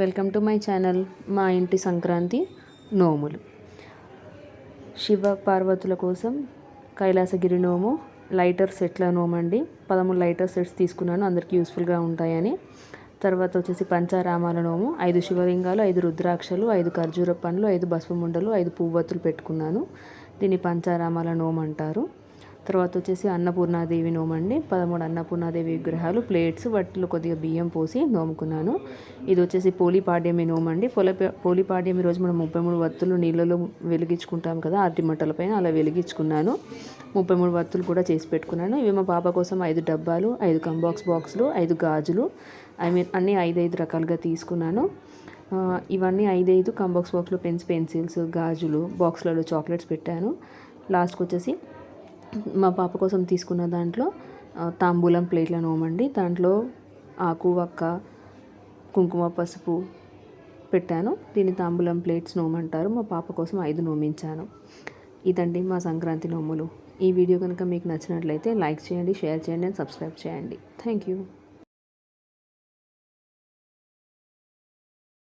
Welcome to my channel మా ఇంటి సంక్రాంతి నోములు. శివ పార్వతుల కోసం కైలాసగిరి నోము లైటర్ సెట్ల నోము అండి పదమూడు లైటర్ సెట్స్ తీసుకున్నాను అందరికీ యూస్ఫుల్గా ఉంటాయని. తర్వాత వచ్చేసి పంచారామాల నోము ఐదు శివలింగాలు ఐదు రుద్రాక్షలు ఐదు ఖర్జూర పండ్లు ఐదు బస్వముండలు ఐదు పువ్వత్తులు పెట్టుకున్నాను. దీన్ని పంచారామాల నోము అంటారు తర్వాత వచ్చేసి అన్నపూర్ణాదేవి నోమండి పదమూడు అన్నపూర్ణాదేవి విగ్రహాలు ప్లేట్స్ వాటిలో కొద్దిగా బియ్యం పోసి నోముకున్నాను. ఇది వచ్చేసి పోలిపాడ్యమి నోమండి పొల పోలిపాడ్యమి రోజు మనం ముప్పై మూడు వత్తులు నీళ్ళలో వెలిగించుకుంటాం కదా అరటి మట్టలపైన అలా వెలిగించుకున్నాను. ముప్పై మూడు వత్తులు కూడా చేసి పెట్టుకున్నాను. ఇవి మా పాప కోసం ఐదు డబ్బాలు ఐదు కంబాక్స్ బాక్సులు ఐదు గాజులు ఐ మీన్ అన్నీ ఐదు ఐదు రకాలుగా తీసుకున్నాను. ఇవన్నీ ఐదైదు కంబాక్స్ బాక్స్లో పెన్స్ పెన్సిల్స్ గాజులు బాక్స్లలో చాక్లెట్స్ పెట్టాను. లాస్ట్కి వచ్చేసి మా పాప కోసం తీసుకున్న దాంట్లో తాంబూలం ప్లేట్లను నోమండి. దాంట్లో ఆకు వక్క కుంకుమ పసుపు పెట్టాను. దీన్ని తాంబూలం ప్లేట్స్ నోమంటారు. మా పాప కోసం ఐదు నోమించాను. ఇదండి మా సంక్రాంతి నోములు. ఈ వీడియో కనుక మీకు నచ్చినట్లయితే లైక్ చేయండి షేర్ చేయండి అండ్ సబ్స్క్రైబ్ చేయండి. Thank you.